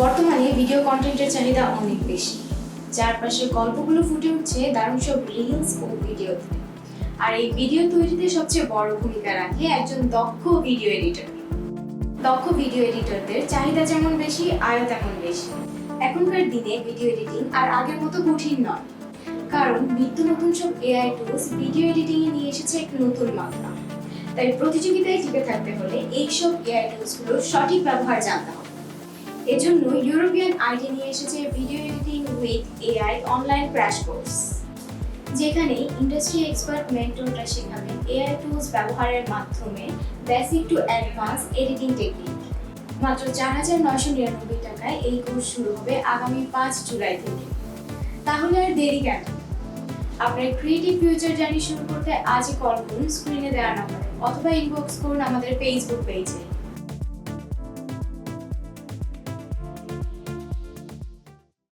বর্তমানে ভিডিও কন্টেন্টের চাহিদা অনেক বেশি। চারপাশের গল্পগুলো ফুটে উঠছে দারুণ সব রিলস ও ভিডিওতে আর এই ভিডিও তৈরিতে সবচেয়ে বড় ভূমিকা রাখে একজন দক্ষ ভিডিও এডিটর দক্ষ ভিডিও এডিটরদের চাহিদা যেমন বেশি, আয়ও তেমন বেশি। এখনকার দিনে ভিডিও এডিটিং আর আগের মতো কঠিন নয়। কারণ নিত্য নতুন সব এআই টুলস ভিডিও এডিটিং এ নিয়ে এসেছে এক নতুন মাত্রা। তাই প্রতিযোগিতায় টিকে থাকতে হলে এইসব এআই টুলসগুলোর সঠিক ব্যবহার জানতে হবে। এজন্য ইউরোপিয়ান আইডি নিয়ে এসেছে video editing with AI online crash course যেখানে ইন্ডাস্ট্রি এক্সপার্ট মেন্টররা শেখাবেন এআই টুলস ব্যবহারের মাধ্যমে basic to advance editing technique মাত্র চার হাজার নয়শো নিরানব্বই টাকায় এই কোর্স শুরু হবে আগামী পাঁচ জুলাই থেকে। তাহলে আর দেরি কেন? আপনার ক্রিয়েটিভ ফিউচার জার্নি শুরু করতে আজই কল করুন স্ক্রিনে দেওয়া নম্বরে অথবা ইনবক্স করুন আমাদের ফেসবুক পেজে